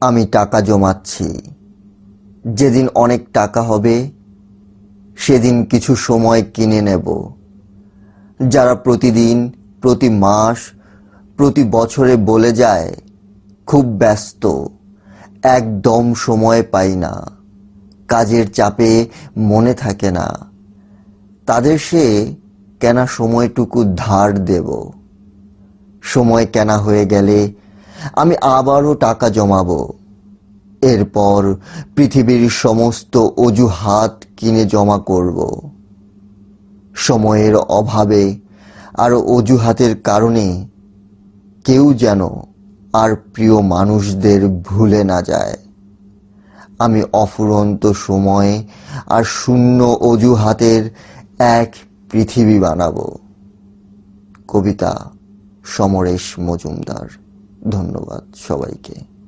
আমি টাকা জমাচ্ছি। যেদিন অনেক টাকা হবে, সেদিন কিছু সময় কিনে নেব। যারা প্রতিদিন, প্রতি মাস, প্রতি বছরে বলে যায়, খুব ব্যস্ত, একদম সময় পাই না। কাজের চাপে মনে থাকে না। তাদের সে কেনা সময়টুকু ধার দেব। সময় কেনা হয়ে গেলে আমি আবারও টাকা জমাবো। এরপর পৃথিবীর সমস্ত অজুহাত কিনে জমা করব। সময়ের অভাবে আর অজুহাতের কারণে কেউ যেন আর প্রিয় মানুষদের ভুলে না যায়। আমি অফুরন্ত সময়ে আর শূন্য অজুহাতের এক পৃথিবী বানাবো। কবিতা সমরেশ মজুমদার। ধন্যবাদ সবাইকে।